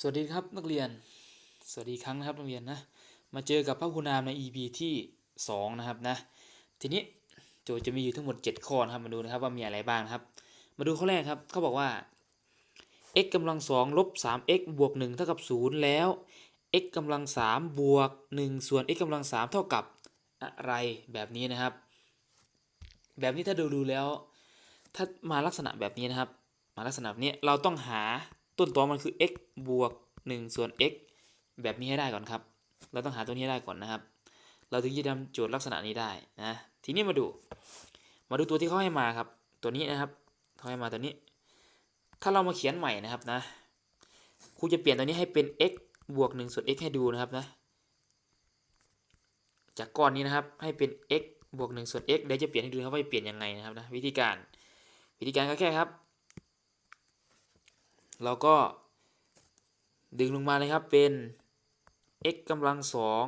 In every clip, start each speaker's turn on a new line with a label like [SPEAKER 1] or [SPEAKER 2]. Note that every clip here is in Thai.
[SPEAKER 1] สวัสดีครับนักเรียน สวัสดีครั้งนะครับนักเรียนนะ มาเจอกับพระคุณนามใน EP ที่ 2 นะครับนะ ทีนี้โจทย์จะมีอยู่ทั้งหมด 7 ข้อนะครับ มาดูนะครับว่ามีอะไรบ้างครับ มาดูข้อแรกครับเขาบอกว่า x กำลัง2ลบ 3x บวก 1 เท่ากับ 0 แล้ว x กำลัง3บวก 1 ส่วน x กำลัง3เท่ากับอะไรแบบนี้นะครับ แบบนี้ถ้าดูดูแล้ว ถ้ามาลักษณะแบบนี้นะครับ มาลักษณะแบบนี้เราต้องหา ต้นตอมันคือ x บวก 1 ส่วน x แบบนี้ให้ได้ก่อนครับ เราต้องหาตัวนี้ให้ได้ก่อนนะครับ เราถึงจะทำโจทย์ลักษณะนี้ได้นะ ทีนี้มาดู มาดูตัวที่เขาให้มาครับ ตัวนี้นะครับเขาให้มาตัวนี้ ถ้าเรามาเขียนใหม่นะครับนะ ครูจะเปลี่ยนตัวนี้ให้เป็น x บวก 1 ส่วน x ให้ดูนะครับนะ จากก้อนนี้นะครับ ให้เป็น x บวก 1 ส่วน x เดี๋ยวจะเปลี่ยนให้ดูครับว่าจะเปลี่ยนยังไงนะครับนะ วิธีการ วิธีการก็แค่ครับ เราก็ดึงลงมาเลยครับเป็น x กำลังสอง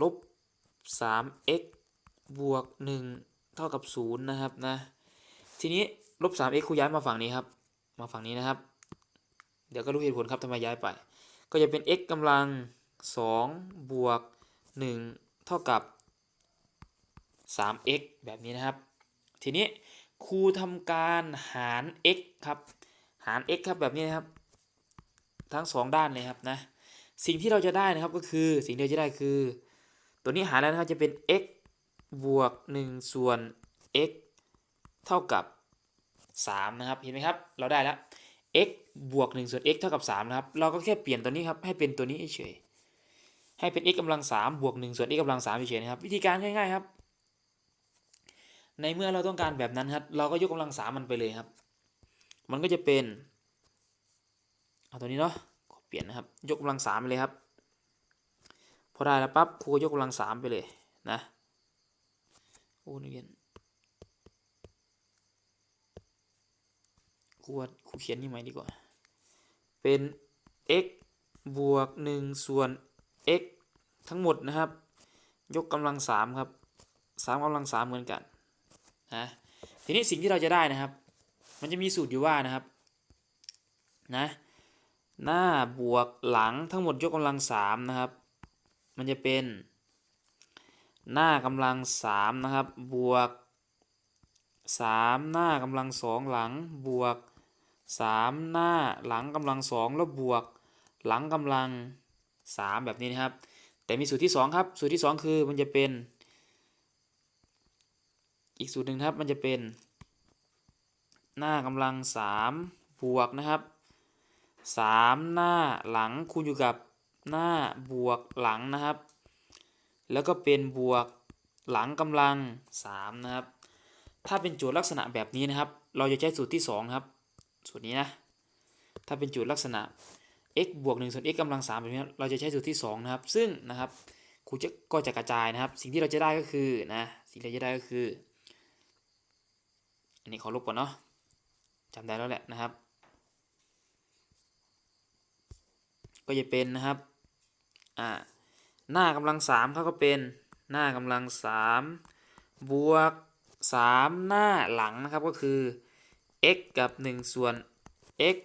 [SPEAKER 1] ลบ 3x บวก 1 เท่ากับ 0 นะครับนะ ทีนี้ลบ 3x ครูย้ายมาฝั่งนี้ครับ มาฝั่งนี้นะครับ เดี๋ยวก็รู้เหตุผลครับทำไมย้ายไป ก็จะเป็น x กำลัง 2 บวก 1 เท่ากับ 3x แบบนี้นะครับ ทีนี้ครูทำการหาร x ครับ หาร x ครับแบบนี้นะครับ ทั้งสองด้านเลยครับนะสิ่งที่เราจะได้นะครับก็คือสิ่งที่เราจะได้คือ ตัวนี้หารแล้วนะครับจะเป็น x บวก 1 ส่วน x เท่ากับ 3 นะครับ เห็นไหมครับ เราได้แล้ว x บวก 1 ส่วน x เท่ากับ 3 นะครับ เราก็แค่เปลี่ยนตัวนี้ครับให้เป็นตัวนี้เฉย ให้เป็น x กำลัง 3 บวก 1 ส่วน x กำลัง3เฉยนะครับ วิธีการง่ายๆครับ ในเมื่อเราต้องการแบบนั้นครับ เราก็ยกกำลัง 3 มันไปเลยครับ มันก็จะเป็นเอาตัวนี้เนาะเปลี่ยนนะครับ ยกกำลัง3ไปเลยครับ พอได้แล้วปั๊บครูก็ยกกำลัง3ไปเลยนะโอ้นักเรียนครูครูเขียนนี่ไหมดีกว่า เป็น x บวก1ส่วน x ทั้งหมดนะครับ ยกกำลัง3ครับ3กำลัง3เหมือนกันนะทีนี้สิ่งที่เราจะได้นะครับ มันจะมีสูตรอยู่ว่านะครับนะหน้าบวกหลังทั้งหมดยกกำลัง3นะครับ มันจะเป็น หน้ากำลัง3นะครับบวก3หน้ากำลัง2หลังบวก3หน้าหลังกำลัง2แล้วบวกหลังกำลัง3แบบนี้นะครับ แต่มีสูตรที่2ครับ สูตรที่2คือมันจะเป็น อีกสูตรหนึ่งครับมันจะเป็น หน้ากำลัง3บวกนะครับ3หน้าหลังคูณอยู่กับหน้าบวกหลังนะครับ แล้วก็เป็นบวกหลังกำลัง3นะครับ ถ้าเป็นโจทย์ลักษณะแบบนี้นะครับ เราจะใช้สูตรที่2ครับ สูตรนี้นะ ถ้าเป็นโจทย์ลักษณะ x บวก1ส่วน x กำลัง3แบบนี้เราจะใช้สูตรที่2นะครับ ซึ่งนะครับครูจะก็จะกระจายนะครับ สิ่งที่เราจะได้ก็คือนะ สิ่งที่เราจะได้ก็คือ อันนี้ขอลบก่อนเนาะ จำได้แล้วแหละนะครับ ก็จะเป็นนะครับอ่าหน้ากำลังสามเขาก็เป็นหน้ากำลังสามบวกสามหน้าหลังนะครับก็คือ x กับ 1 ส่วน x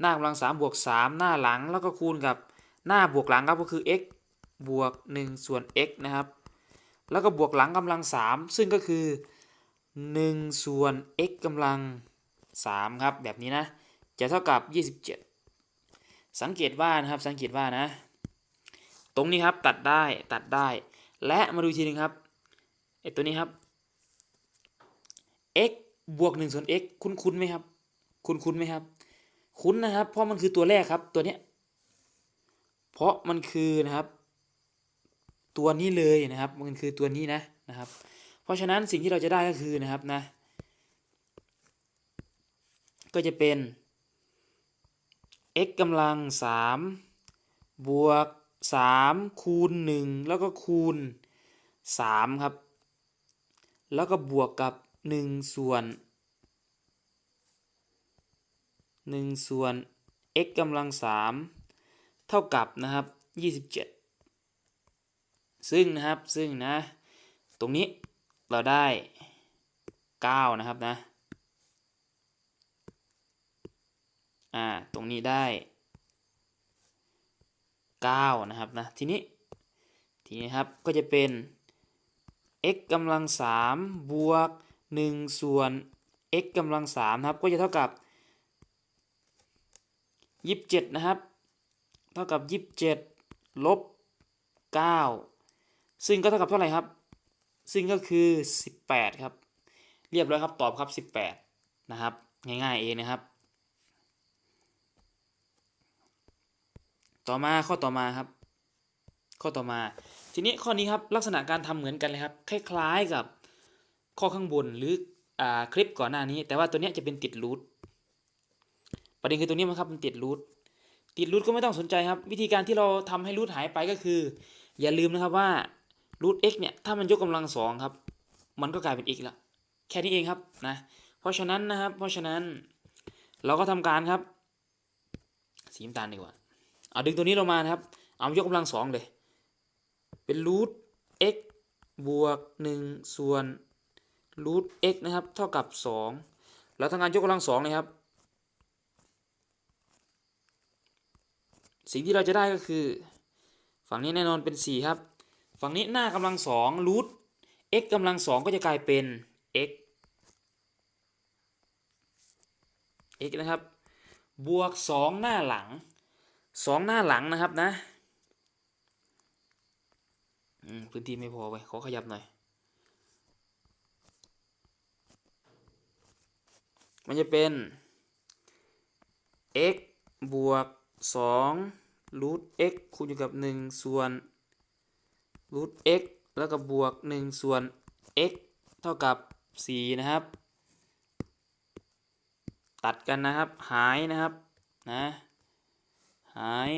[SPEAKER 1] หน้ากำลังสามบวกสามหน้าหลังแล้วก็คูณกับหน้าบวกหลังครับก็คือ x บวก 1 ส่วน x นะครับ แล้วก็บวกหลังกำลังสามซึ่งก็คือ 1 ส่วน x กำลัง 3 ครับแบบนี้นะ จะเท่ากับ 27 สังเกตว่านะครับสังเกตว่านะ ตรงนี้ครับตัดได้ตัดได้ และมาดูทีนึงครับไอตัวนี้ครับ x บวก1ส่วน x คุ้นคุ้นไหมครับ คุ้นคุ้นไหมครับ คุ้นนะครับ เพราะมันคือตัวแรกครับตัวเนี้ยเพราะมันคือนะครับ ตัวนี้เลยนะครับ มันคือตัวนี้นะนะครับ เพราะฉะนั้นสิ่งที่เราจะได้ก็คือนะครับนะ ก็จะเป็น x กำลัง3บวก3คูณ1แล้วก็คูณ3ครับ แล้วก็บวกกับ1ส่วน1ส่วน x กำลัง3เท่ากับนะครับ27ซึ่งนะครับซึ่งนะ ตรงนี้เราได้9นะครับนะ อ่าตรงนี้ได้ 9 นะครับนะทีนี้ทีนี้ครับก็จะเป็น x กำลัง3บวก 1 ส่วน x กำลัง3ครับก็จะเท่ากับ 27 นะครับ เท่ากับ 27ลบ9ซึ่งก็เท่ากับเท่าไหร่ครับ ซึ่งก็คือ 18 ครับ เรียบร้อยครับตอบครับ 18 นะครับ ง่ายๆเองนะครับ ต่อมาข้อต่อมาครับ ข้อต่อมา ทีนี้ข้อนี้ครับลักษณะการทำเหมือนกันเลยครับ คล้ายๆกับข้อข้างบนหรืออ่าคลิปก่อนหน้านี้ แต่ว่าตัวนี้จะเป็นติดรูทประเด็นคือตัวนี้มันครับมันติดรูทติดรูทก็ไม่ต้องสนใจครับ วิธีการที่เราทำให้รูทหายไปก็คือ อย่าลืมนะครับว่ารูท x เนี่ยถ้ามันยกกำลังสองครับ มันก็กลายเป็น x แล้วแค่นี้เองครับนะเพราะฉะนั้นนะครับ เพราะฉะนั้นเราก็ทำการครับ สีน้ำตาลดีกว่า เอาดึงตัวนี้ลงมานะครับ เอายกกำลังสองเลย เป็นรูท x บวก 1 ส่วนรูท x นะครับ เท่ากับ 2 แล้วทำงานยกกำลังสองเลยครับ สิ่งที่เราจะได้ก็คือ ฝั่งนี้แน่นอนเป็น 4 ครับ ฝั่งนี้หน้ากำลังสองรูท x กำลังสองก็จะกลายเป็น x x นะครับ บวก 2 หน้าหลัง 2หน้าหลังนะครับนะพื้นที่ไม่พอไปขอขยับหน่อย มันจะเป็น x บวก2รูท x คูณอยู่กับ 1 ส่วนรูท x แล้วก็บวก 1 ส่วน x เท่ากับ 4 นะครับ ตัดกันนะครับ หายนะครับ นะ หาย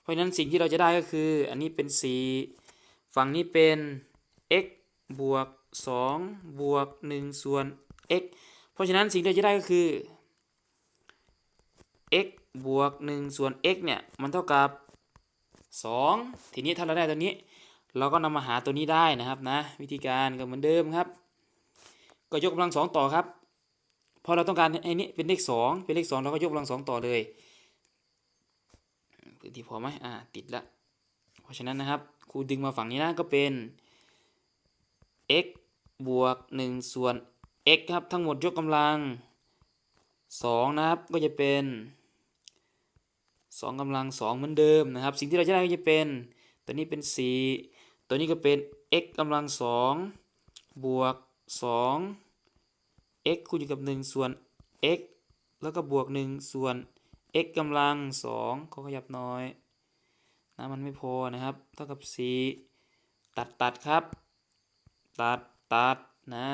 [SPEAKER 1] เพราะฉะนั้นสิ่งที่เราจะได้ก็คือ อันนี้เป็น 4 ฝั่งนี้เป็น x บวก 2 บวก 1 ส่วน x เพราะฉะนั้นสิ่งที่เราจะได้ก็คือ x บวก 1 ส่วน x เนี่ย มันเท่ากับ 2 ทีนี้ถ้าเราได้ตัวนี้ เราก็นำมาหาตัวนี้ได้นะครับนะ วิธีการก็เหมือนเดิมครับ ก็ยกกำลังสองต่อครับพอเราต้องการไอ้นี้เป็นเลขสองเป็นเลขสองเราก็ยกกำลังสองต่อเลย พื้นที่พอไหมอ่าติดละเพราะฉะนั้นนะครับครูดึงมาฝั่งนี้นะก็เป็น x บวก 1 ส่วน x ครับ ทั้งหมดยกกำลัง 2 นะครับ ก็จะเป็น 2กำลัง 2 เหมือนเดิมนะครับ สิ่งที่เราจะได้ก็จะเป็น ตัวนี้เป็น 4 ตัวนี้ก็เป็น x กำลัง 2 บวก 2 x คูณอยู่กับ 1 ส่วน x แล้วก็บวก 1 ส่วน x กำลัง2ก็ขยับน่อยนะมันไม่พอนะครับ เท่ากับ4ตัดตัดครับ ตัดตัดนะ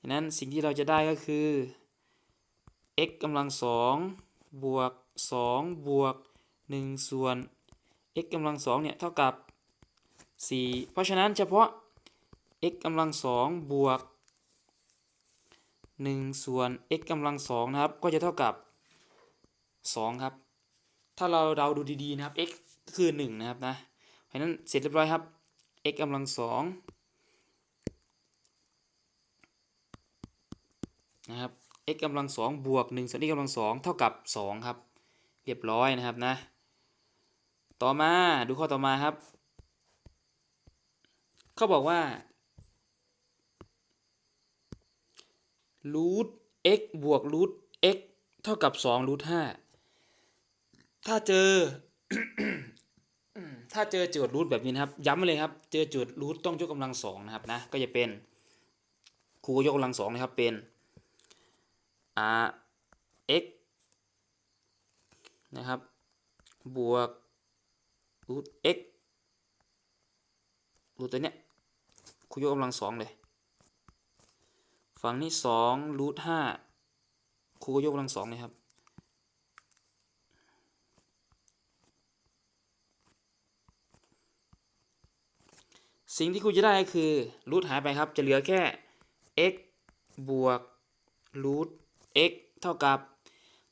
[SPEAKER 1] ฉะนั้นสิ่งที่เราจะได้ก็คือ x กำลัง2บวก2บวก1ส่วน x กำลัง2เนี่ยเท่ากับ 4 เพราะฉะนั้นเฉพาะ x กำลัง2บวก1ส่วน x กำลัง2นะครับ ก็จะเท่ากับ 2 ครับ ถ้าเราเดาดูดีๆนะครับ x คือ 1 นะครับนะเพราะนั้นเสร็จเรียบร้อยครับ x กำลัง2นะครับ x กำลัง2บวก1ส่วน x กำลัง2เท่ากับ 2 ครับ เรียบร้อยนะครับนะ ต่อมาดูข้อต่อมาครับ เขาบอกว่ารูท x บวกรูท x เท่ากับ2รูท5 ถ้าเจอ ถ้าเจอโจทย์รูทแบบนี้นะครับ ย้ำเลยครับ เจอโจทย์รูทต้องยกกำลังสองนะครับนะ ก็จะเป็นครูก็ยกกำลังสองนะครับ เป็น r x นะครับ บวกรูท x รูทตัวเนี้ยครูยกกำลังสองเลย ฝั่งนี้สองรูทห้าครูก็ยกกำลังสองเลยครับ สิ่งที่ครูจะได้คือรูทหายไปครับ จะเหลือแค่ x บวกรูท x เท่ากับ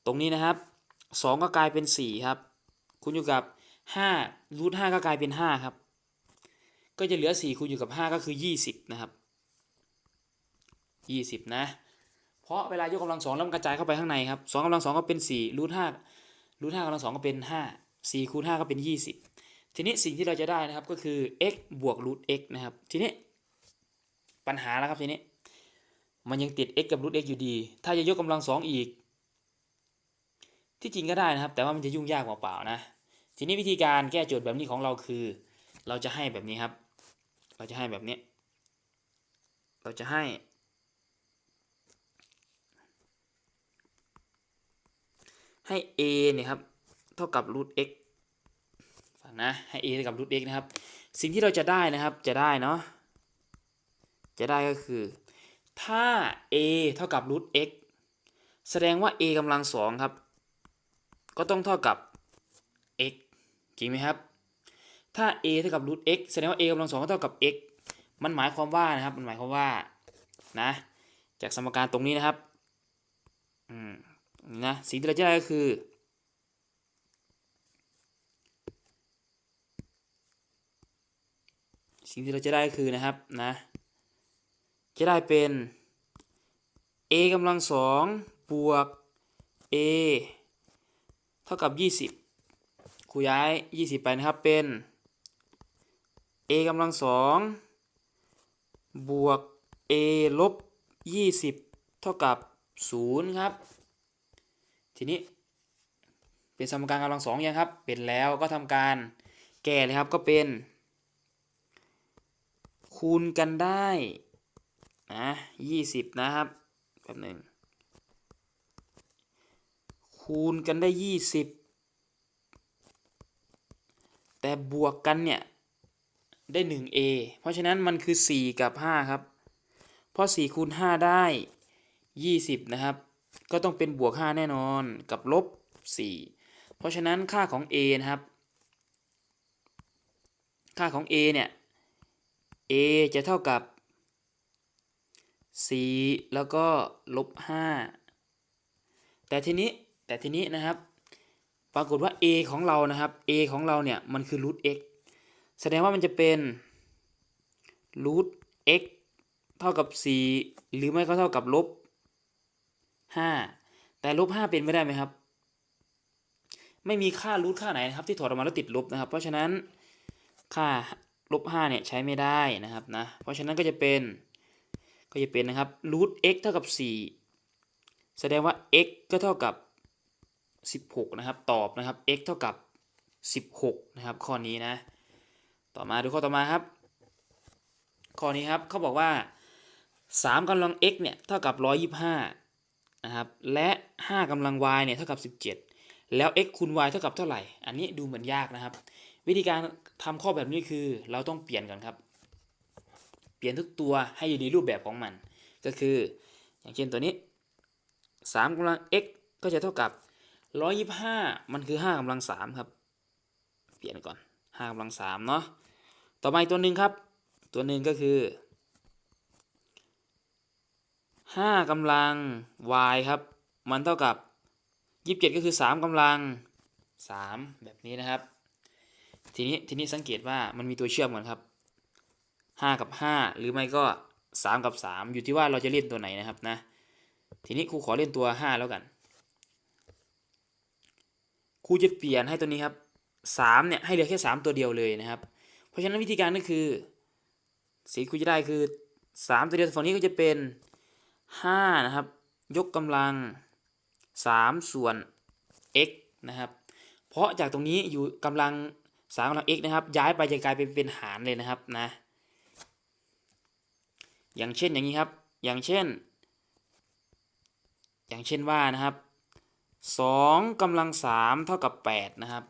[SPEAKER 1] ตรงนี้นะครับ 2 ก็กลายเป็น 4 ครับคูณอยู่กับ5รูท5ก็กลายเป็น 5 ครับ ก็จะเหลือ 4คูณอยู่กับ 5 ก็คือ 20 นะครับ 20 นะ เพราะเวลายกกำลังสองแล้วมันกระจายเข้าไปข้างในครับ2กำลังสองก็เป็น4รูท5รูท5กำลังสองก็เป็น 5 4คูณ5ก็เป็น 20 ทีนี้สิ่งที่เราจะได้นะครับก็คือ x บวก root x นะครับ ทีนี้ปัญหาแล้วครับทีนี้ มันยังติด x กับ root x อยู่ดี ถ้าจะยกกำลังสองอีก ที่จริงก็ได้นะครับ แต่ว่ามันจะยุ่งยากเปล่าๆนะ ทีนี้วิธีการแก้โจทย์แบบนี้ของเราคือ เราจะให้แบบนี้ครับ เราจะให้แบบนี้ เราจะให้ ให้ a เนี่ยครับ เท่ากับ root x นะให้ a เท่ากับ root x นะครับ สิ่งที่เราจะได้นะครับจะได้เนาะจะได้ก็คือ ถ้า a เท่ากับ root x แสดงว่า a กำลังสองครับ ก็ต้องเท่ากับ x จริงไหมครับ ถ้า a เท่ากับ root x แสดงว่า a กำลังสองก็เท่ากับ x มันหมายความว่านะครับ มันหมายความว่านะจากสมการตรงนี้นะครับอืมนะสิ่งที่เราจะได้ก็คือ สิ่งที่เราจะได้คือนะครับนะจะได้เป็น a กำลังสองบวก a เท่ากับ 20ครูย้าย 20 ไปนะครับเป็น a กำลังสองบวก a ลบ 20 เท่ากับ 0 ครับ ทีนี้เป็นสมการกำลังสองยังครับ เป็นแล้วก็ทำการแก้เลยครับก็เป็น คูณกันได้นะ20นะครับแป๊บหนึ่งคูณกันได้20แต่บวกกันเนี่ยได้ 1a เพราะฉะนั้นมันคือ 4 กับ 5 ครับ เพราะ 4 คูณ 5 ได้ 20 นะครับ ก็ต้องเป็นบวก 5 แน่นอนกับลบ 4 เพราะฉะนั้นค่าของ a นะครับ ค่าของ a เนี่ย a จะเท่ากับ 4 แล้วก็ลบ 5 แต่ทีนี้แต่ทีนี้นะครับ ปรากฏว่า a ของเรานะครับ a ของเราเนี่ยมันคือ root x แสดงว่ามันจะเป็น root x เท่ากับ 4 หรือไม่ก็เท่ากับลบ 5 แต่ลบ 5 เป็นไม่ได้ไหมครับ ไม่มีค่า root ค่าไหนนะครับที่ถอดออกมาแล้วติดลบนะครับ เพราะฉะนั้นค่า ลบ5เนี่ยใช้ไม่ได้นะครับนะ เพราะฉะนั้นก็จะเป็นก็จะเป็นนะครับ root x เท่ากับ 4 แสดงว่า x ก็เท่ากับ 16 นะครับ ตอบนะครับ x เท่ากับ 16 นะครับ ข้อนี้นะ ต่อมาดูข้อต่อมาครับ ข้อนี้ครับเขาบอกว่า 3กำลัง x เนี่ยเท่ากับ 125 นะครับ และ 5กำลัง y เนี่ยเท่ากับ 17 แล้ว x คูณ y เท่ากับเท่าไหร่ อันนี้ดูเหมือนยากนะครับ วิธีการทำข้อแบบนี้คือ เราต้องเปลี่ยนก่อนครับ เปลี่ยนทุกตัวให้อยู่ในรูปแบบของมัน ก็คือ อย่างเช่นตัวนี้3กำลัง x ก็จะเท่ากับ 125 มันคือ 5กำลัง3ครับ เปลี่ยนก่อน 5กำลัง3เนาะ ต่อมาอีกตัวหนึ่งครับ ตัวหนึ่งก็คือ 5กำลัง y ครับ มันเท่ากับ 27 ก็คือ 3กำลัง 3 แบบนี้นะครับ ทีนี้ทีนี้สังเกตว่ามันมีตัวเชื่อมกันครับ 5 กับ 5 หรือไม่ก็ 3 กับ 3 อยู่ที่ว่าเราจะเล่นตัวไหนนะครับนะ ทีนี้ครูขอเล่นตัว 5 แล้วกันครูจะเปลี่ยนให้ตัวนี้ครับ3เนี่ยให้เหลือแค่ 3 ตัวเดียวเลยนะครับ เพราะฉะนั้นวิธีการก็คือสีครูจะได้คือ 3 ตัวเดียวฝั่งนี้ก็จะเป็น5นะครับ ยกกำลัง 3 ส่วน x นะครับ เพราะจากตรงนี้อยู่กำลัง สามกำลัง x นะครับ ย้ายไปจะกลายเป็นเป็นหารเลยนะครับนะ อย่างเช่นอย่างนี้ครับ อย่างเช่น อย่างเช่นว่านะครับสองกำลังสามเท่ากับแปดนะครับ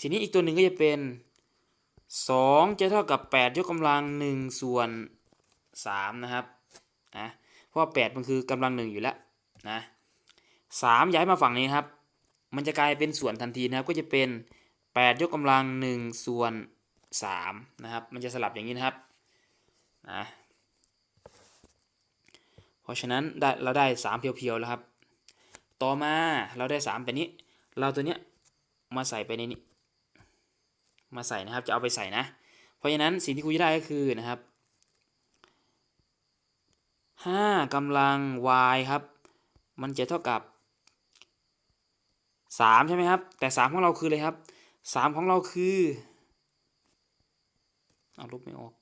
[SPEAKER 1] ทีนี้อีกตัวหนึ่งก็จะเป็นสองจะเท่ากับแปดยกกำลังหนึ่งส่วนสามนะครับนะเพราะแปดมันคือกำลังหนึ่งอยู่แล้วนะสามย้ายมาฝั่งนี้ครับ มันจะกลายเป็นส่วนทันทีนะครับก็จะเป็น 8 ยกกำลัง 1 ส่วน 3 นะครับ มันจะสลับอย่างนี้นะครับนะเพราะฉะนั้นได้เราได้ 3 เพียวๆแล้วครับ ต่อมาเราได้ 3แบบนี้ เราตัวเนี้ยมาใส่ไปในนี้ มาใส่นะครับ จะเอาไปใส่นะ เพราะฉะนั้นสิ่งที่ครูจะได้ก็คือนะครับ 5กำลัง y ครับ มันจะเท่ากับ 3 ใช่ไหมครับ แต่ 3 ของเราคืออะไรครับ สามของเราคือเอาลบไม่ออก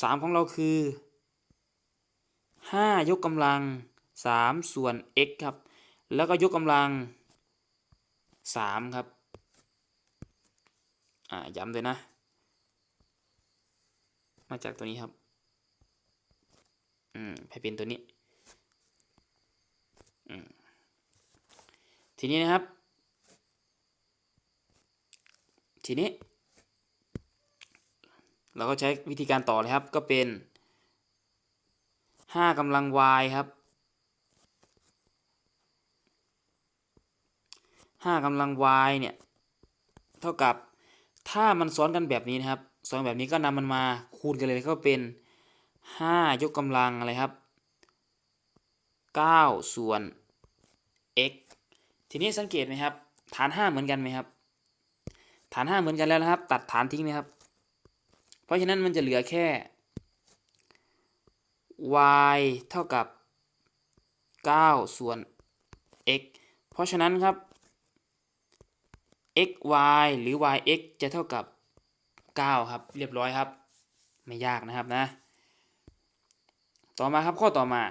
[SPEAKER 1] สามของเราคือห้ายกกำลังสามส่วน x ครับ แล้วก็ยกกำลังสามครับ อ่า ย้ำเลยนะ มาจากตัวนี้ครับ อืมให้เป็นตัวนี้ อืม ทีนี้นะครับ ทีนี้ เราก็ใช้วิธีการต่อเลยครับ ก็เป็นห้ากำลัง y ครับห้ากำลัง y เนี่ย เท่ากับถ้ามันซ้อนกันแบบนี้นะครับ ซ้อนแบบนี้ก็นำมันมาคูณกันเลยก็เป็นห้ายกกำลังอะไรครับเก้าส่วน x ทีนี้สังเกตไหมครับ ฐานห้าเหมือนกันไหมครับานห้าเหมือนกันแล้วนะครับ ตัดฐานทิ้งนะครับ เพราะฉะนั้นมันจะเหลือแค่ y เท่ากับ 9 ส่วน x เพราะฉะนั้นครับ x y หรือ y x จะเท่ากับ 9 ครับ เรียบร้อยครับ ไม่ยากนะครับนะ ต่อมาครับข้อต่อมา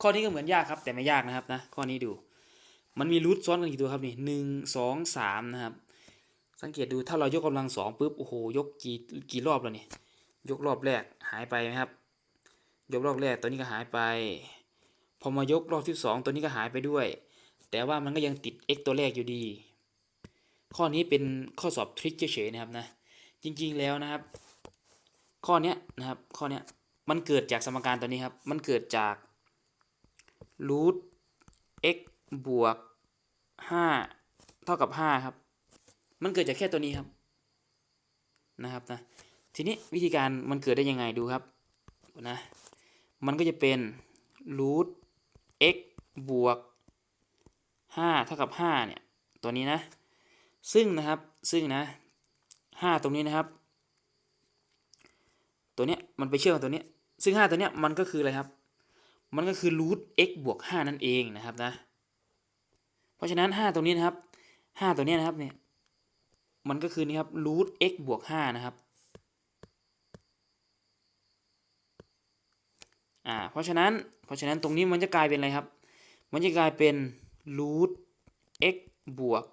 [SPEAKER 1] ข้อนี้ก็เหมือนยากครับ แต่ไม่ยากนะครับนะ ข้อนี้ดู มันมีรูทซ้อนกันกี่ตัวครับนี่หนึ่งสองสามนะครับ สังเกตดูถ้าเรายกกำลังสองปุ๊บโอ้โหยกกี่กี่รอบแล้วนี่ยกรอบแรกหายไปไหมครับ ยกรอบแรกตัวนี้ก็หายไป พอมายกรอบที่สองตัวนี้ก็หายไปด้วย แต่ว่ามันก็ยังติด x ตัวแรกอยู่ดี ข้อนี้เป็นข้อสอบทริคเฉยๆนะครับนะ จริงๆแล้วนะครับ ข้อนี้นะครับข้อนี้มันเกิดจากสมการตัวนี้ครับ มันเกิดจากรูท x บวก 5 เท่ากับ 5 ครับ มันเกิดจากแค่ตัวนี้ครับนะครับนะทีนี้วิธีการมันเกิดได้ยังไงดูครับนะมันก็จะเป็นรูท x บวก5เท่ากับ5เนี่ยตัวนี้นะซึ่งนะครับซึ่งนะ5ตรงนี้นะครับตัวเนี้ยมันไปเชื่อมกับตัวเนี้ยซึ่ง 5 ตัวเนี้ยมันก็คืออะไรครับ มันก็คือรูท x บวก 5 นั่นเองนะครับนะเพราะฉะนั้น 5 ตรงนี้นะครับ 5 ตัวเนี้ยนะครับเนี่ย มันก็คือนี่ครับรูท x บวก5นะครับอ่าเพราะฉะนั้นเพราะฉะนั้นตรงนี้มันจะกลายเป็นอะไรครับ มันจะกลายเป็นรูท x บวก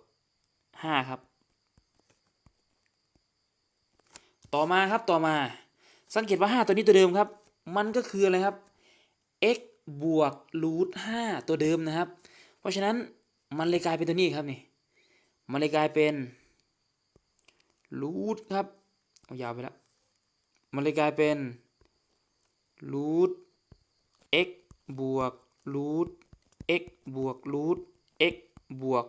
[SPEAKER 1] 5ครับ ต่อมาครับต่อมา สังเกตว่า 5 ตัวนี้ตัวเดิมครับ มันก็คืออะไรครับ x บวกรูท5ตัวเดิมนะครับ เพราะฉะนั้นมันเลยกลายเป็นตัวนี้ครับนี่ มันเลยกลายเป็น รูทครับ เอายาวไปแล้ว มันเลยกลายเป็นรูท x บวกรูท x บวกรูท x บวก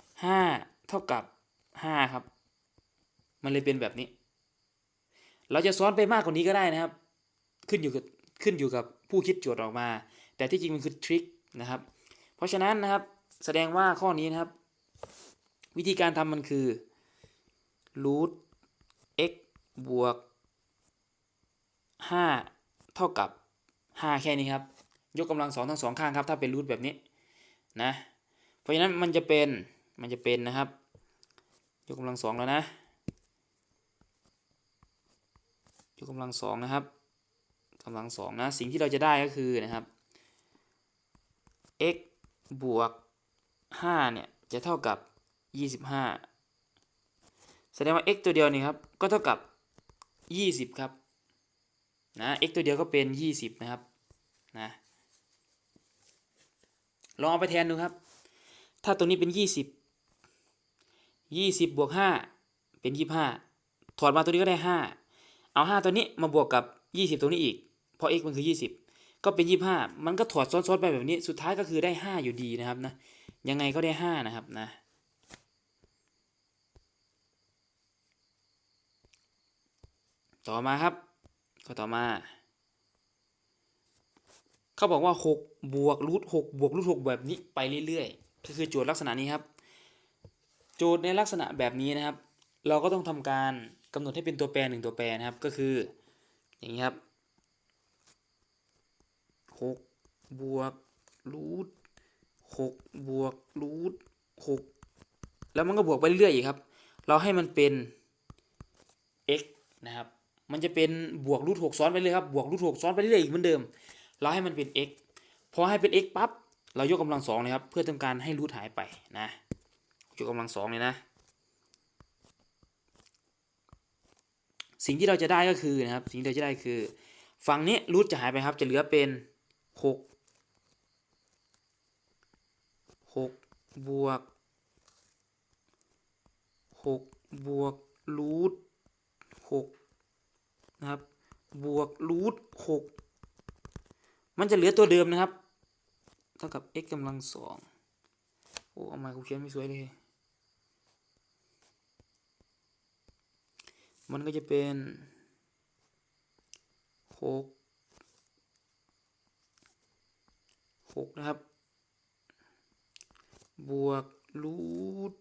[SPEAKER 1] 5 เท่ากับ 5 ครับ มันเลยเป็นแบบนี้ เราจะซ้อนไปมากกว่านี้ก็ได้นะครับ ขึ้นอยู่กับขึ้นอยู่กับผู้คิดโจทย์ออกมา แต่ที่จริงมันคือทริคนะครับ เพราะฉะนั้นนะครับแสดงว่าข้อนี้นะครับ วิธีการทำมันคือ รูท x บวก 5 เท่ากับ 5 แค่นี้ครับ ยกกำลังสองทั้งสองข้างครับ ถ้าเป็นรูทแบบนี้นะ เพราะฉะนั้นมันจะเป็น มันจะเป็นนะครับ ยกกำลังสองแล้วนะ ยกกำลังสองนะครับกำลังสองนะ สิ่งที่เราจะได้ก็คือนะครับ x บวก5เนี่ยจะเท่ากับ 25 สดงว่า x ตัวเดียวนี่ครับ ก็เท่ากับ 20 ครับนะ x ตัวเดียวก็เป็น 20 นะครับนะลองเอาไปแทนดูครับ ถ้าตัวนี้เป็น 20 20 บวก 5 เป็น 25 ถอดมาตัวนี้ก็ได้ 5 เอา 5 ตัวนี้มาบวกกับ 20ตัวนี้อีก เพราะ x มันคือ 20 ก็เป็น 25 มันก็ถอดซ้อนๆไปแบบนี้ สุดท้ายก็คือได้ 5 อยู่ดีนะครับนะ ยังไงก็ได้ 5 นะครับนะ ต่อมาครับก็ต่อมา เขาบอกว่า 6 บวกรูท6บวกรูท6แบบนี้ไปเรื่อยๆก็คือโจทย์ลักษณะนี้ครับ โจทย์ในลักษณะแบบนี้นะครับ เราก็ต้องทำการกำหนดให้เป็นตัวแปรหนึ่งตัวแปรนะครับ ก็คือ อย่างนี้ครับ6บวกรูท6บวกรูท6แล้วมันก็บวกไปเรื่อยๆอีกครับ เราให้มันเป็น x นะครับ มันจะเป็นบวกรูทหกซ้อนไปเลยครับบวกรูทหกซ้อนไปเรื่อยอีกเหมือนเดิม เราให้มันเป็น x พอให้เป็น x ปั๊บเรายกกำลังสองเลยครับเพื่อต้องการให้รูทหายไปนะยกกำลังสองเลยนะสิ่งที่เราจะได้ก็คือนะครับสิ่งที่เราจะได้คือ ฝั่งนี้รูทจะหายไปครับจะเหลือเป็นหกหกบวกหกบวกรูทหก นะครับ บวกรูทหกมันจะเหลือตัวเดิมนะครับเท่ากับ x กำลังสองโอ้เอามากูเขียนไม่สวยเลย มันก็จะเป็นหกหกนะครับ บวกรูท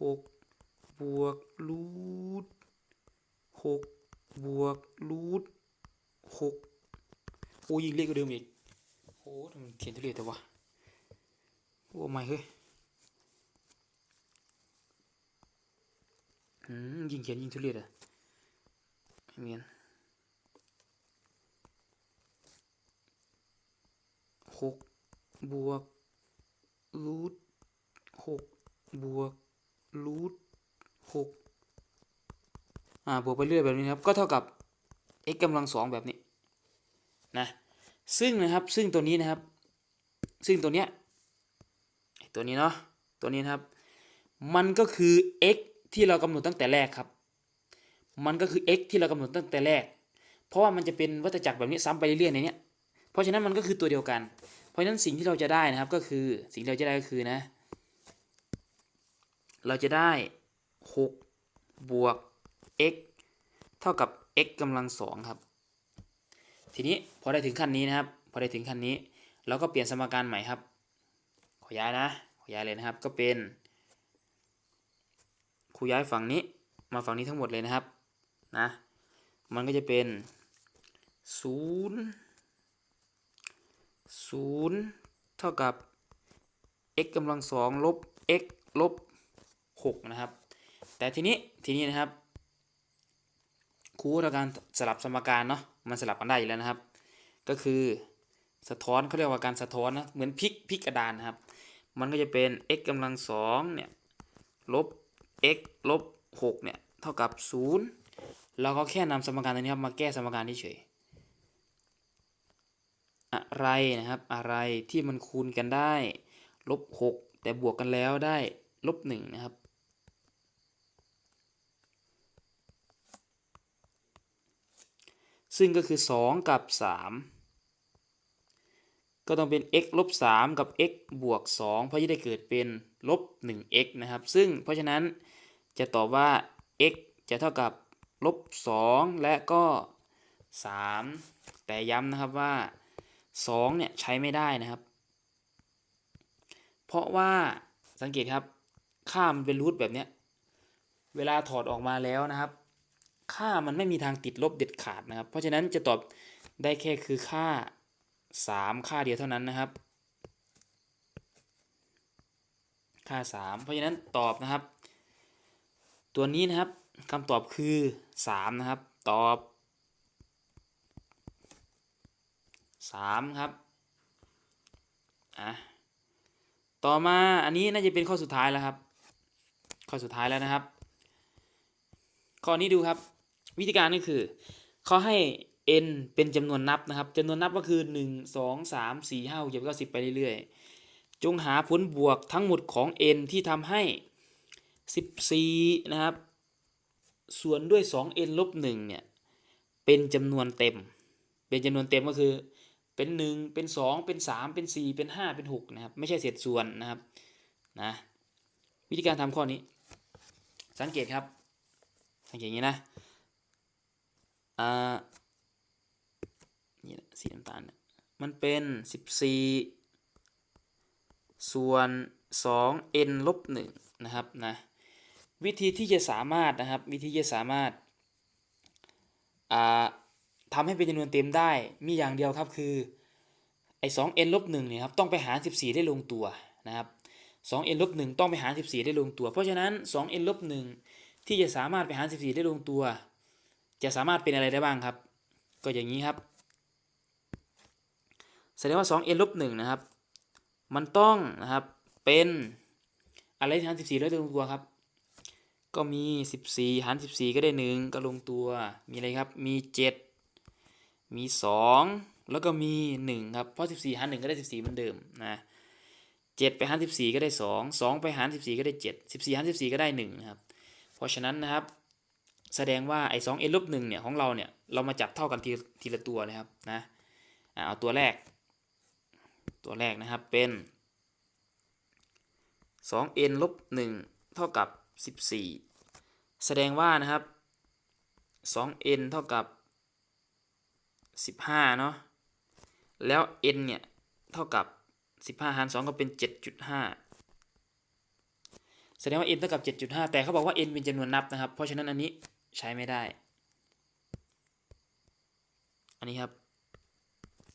[SPEAKER 1] หกบวกรูทหก บวกรูทหกโอ้ยิงเล็กกว่าเดิมอีกโอ้ทำไมเขียนทุเรศแต่วะโอ้ไม่เฮ้ยอืมยิงเขียนยิงทุเรศอะไม่เมียนหกบวกรูทหกบวกรูทหก อ่าบวกไปเรื่อยแบบนี้ครับก็เท่ากับ x กำลังสองแบบนี้นะซึ่งนะครับซึ่งตัวนี้นะครับ ซึ่งตัวเนี้ยตัวนี้เนาะตัวนี้นะครับ มันก็คือ x ที่เรากำหนดตั้งแต่แรกครับ มันก็คือ x ที่เรากำหนดตั้งแต่แรก เพราะว่ามันจะเป็นวัฏจักรแบบนี้ซ้ำไปเรื่อยๆในเนี้ยเพราะฉะนั้นมันก็คือตัวเดียวกัน เพราะฉะนั้นสิ่งที่เราจะได้นะครับก็คือสิ่งที่เราจะได้ก็คือนะ เราจะได้6บวก x เท่ากับ x กำลังสองครับ ทีนี้พอได้ถึงขั้นนี้นะครับ พอได้ถึงขั้นนี้ เราก็เปลี่ยนสมการใหม่ครับ ขอย้ายนะ ขอย้ายเลยนะครับ ก็เป็นครูย้ายฝั่งนี้มาฝั่งนี้ทั้งหมดเลยนะครับ นะ มันก็จะเป็น0 0เท่ากับ x กำลังสองลบ x ลบ6นะครับ แต่ทีนี้ ทีนี้นะครับ ครูทำการสลับสมการเนาะมันสลับกันได้อยู่แล้วนะครับ ก็คือสะท้อนเขาเรียกว่าการสะท้อนนะเหมือนพลิกพลิกกระดานนะครับ มันก็จะเป็น x กำลังสองเนี่ยลบ x ลบ6เนี่ยเท่ากับ0เราก็แค่นำสมการตัวนี้ครับมาแก้สมการเฉยอะไรนะครับอะไรที่มันคูณกันได้ลบ6แต่บวกกันแล้วได้ลบ1นะครับ ซึ่งก็คือ 2 กับ 3 ก็ต้องเป็น x ลบ3กับ x บวก 2 เพราะจะได้เกิดเป็นลบ 1x นะครับ ซึ่งเพราะฉะนั้นจะตอบว่า x จะเท่ากับลบ 2 และก็ 3 แต่ย้ำนะครับว่า 2 เนี่ยใช้ไม่ได้นะครับ เพราะว่าสังเกตครับ ค่ามันเป็นรูทแบบเนี้ยเวลาถอดออกมาแล้วนะครับ ค่ามันไม่มีทางติดลบเด็ดขาดนะครับ เพราะฉะนั้นจะตอบได้แค่คือค่า 3 ค่าเดียวเท่านั้นนะครับ ค่า 3 เพราะฉะนั้นตอบนะครับ ตัวนี้นะครับคำตอบคือ3นะครับ ตอบ3ครับอะต่อมาอันนี้น่าจะเป็นข้อสุดท้ายแล้วครับ ข้อสุดท้ายแล้วนะครับ ข้อนี้ดูครับ วิธีการก็คือเขาให้ n เป็นจำนวนนับนะครับจำนวนนับก็คือ 1 2 3 4 5 6 7 9 10 ไปเรื่อยๆ จงหาผลบวกทั้งหมดของ n ที่ทำให้ 14 นะครับ ส่วนด้วย 2n ลบ1เนี่ย เป็นจำนวนเต็ม เป็นจำนวนเต็มก็คือ เป็น 1 เป็น 2 เป็น 3 เป็น 4 เป็น 5 เป็น 6 นะครับ ไม่ใช่เศษส่วนนะครับ นะ วิธีการทำข้อนี้ สังเกตครับ สังเกตอย่างนี้นะ อ่านี่นะสีน้ำตาลเนี่ยมันเป็น 14 ส่วน 2n ลบ1นะครับนะวิธีที่จะสามารถนะครับวิธีที่จะสามารถอ่าทำให้เป็นจำนวนเต็มได้มีอย่างเดียวครับคือไอ้ 2n ลบ1เนี่ยครับต้องไปหาร 14 ได้ลงตัวนะครับ 2n ลบ1ต้องไปหาร 14 ได้ลงตัว เพราะฉะนั้น 2n ลบ1ที่จะสามารถไปหาร 14 ได้ลงตัว จะสามารถเป็นอะไรได้บ้างครับ ก็อย่างนี้ครับ แสดงว่า 2n ลบ1นะครับ มันต้องนะครับเป็นอะไรที่หาร14ได้ลงตัวครับ ก็มี 14หาร14 ก็ได้ 1 ก็ลงตัว มีอะไรครับ มี 7 มี 2 แล้วก็มี 1 ครับ เพราะ 14หาร1ก็ได้ 14เหมือนเดิมนะ7ไปหาร14 ก็ได้ 2 2 ไปหาร14 ก็ได้ 7 14หาร14 ก็ได้1นะครับ เพราะฉะนั้นนะครับ แสดงว่าไอ้2 n ลบ1เนี่ยของเราเนี่ยเรามาจับเท่ากันทีทีละตัวเลยครับนะอะเอาตัวแรก ตัวแรกนะครับเป็น 2n ลบ1เท่ากับ 14 แสดงว่านะครับ 2n เท่ากับ 15 เนาะ แล้ว n เนี่ย เท่ากับ 15 หาร2ก็เป็น 7.5 แสดงว่า n เท่ากับ 7.5 แต่เขาบอกว่า n เป็นจำนวนนับนะครับ เพราะฉะนั้นอันนี้ ใช้ไม่ได้ อันนี้ครับ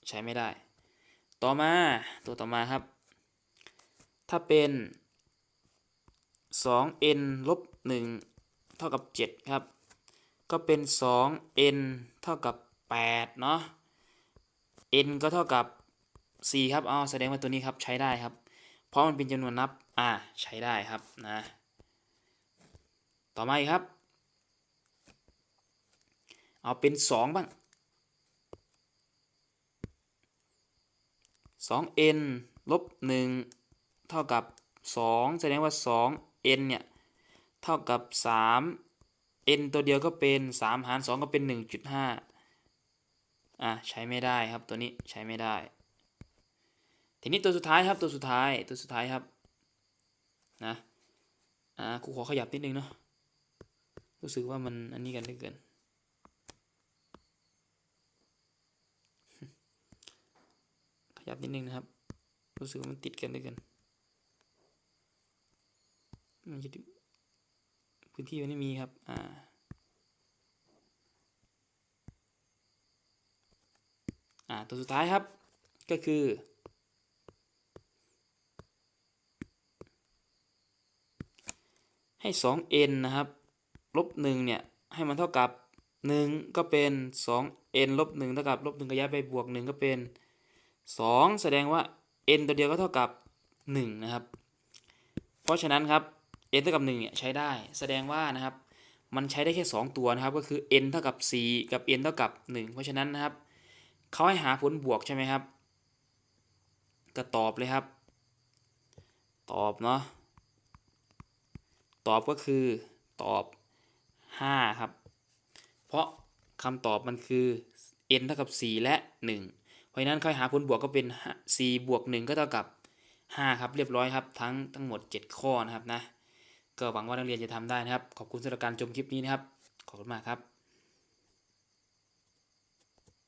[SPEAKER 1] ใช้ไม่ได้ ต่อมาตัวต่อมาครับ ถ้าเป็น 2n ลบ1เท่ากับ 7 ครับ ก็เป็น 2n เท่ากับ 8 เนาะ n ก็เท่ากับ 4 ครับอ๋อแสดงว่าตัวนี้ครับใช้ได้ครับ เพราะมันเป็นจำนวนนับ อ่า ใช้ได้ครับนะ ต่อมาอีกครับ เอาเป็น2บ้าง 2n ลบ1เท่ากับ2แสดงว่า 2n เนี่ย เท่ากับ3 n ตัวเดียวก็เป็น3หาร2ก็เป็น1.5อะใช้ไม่ได้ครับตัวนี้ใช้ไม่ได้ทีนี้ตัวสุดท้ายครับตัวสุดท้ายตัวสุดท้ายครับนะอ่าครูขอขยับนิดนึงเนาะรู้สึกว่ามันอันนี้กันเหลือเกิน ยับนิดนึงนะครับ รู้สึกว่ามันติดกันเหลือเกินมันจะพื้นที่มันไม่มีครับ อ่า อ่า ตัวสุดท้ายครับ ก็คือให้ 2n นะครับ ลบ1เนี่ย ให้มันเท่ากับ 1 ก็เป็น 2n ลบ1เท่ากับ ลบ1ก็ย้ายไปบวก 1 ก็เป็น 2 แสดงว่า n ตัวเดียวก็เท่ากับ 1 นะครับ เพราะฉะนั้นครับ n เท่ากับ1เนี่ยใช้ได้ แสดงว่านะครับ มันใช้ได้แค่ 2 ตัวนะครับ ก็คือ n เท่ากับ 4 กับ n เท่ากับ 1 เพราะฉะนั้นนะครับเขาให้หาผลบวกใช่ไหมครับ ก็ตอบเลยครับ ตอบเนาะ ตอบก็คือตอบ 5 ครับ เพราะคำตอบมันคือ n เท่ากับ 4 และ 1 เพราะฉะนั้นค่อยหาผลบวกก็เป็น4บวก1ก็เท่ากับ 5 ครับเรียบร้อยครับ ทั้งทั้งหมด 7 ข้อนะครับนะก็หวังว่านักเรียนจะทำได้นะครับ ขอบคุณสำหรับการชมคลิปนี้นะครับ ขอบคุณมากครับ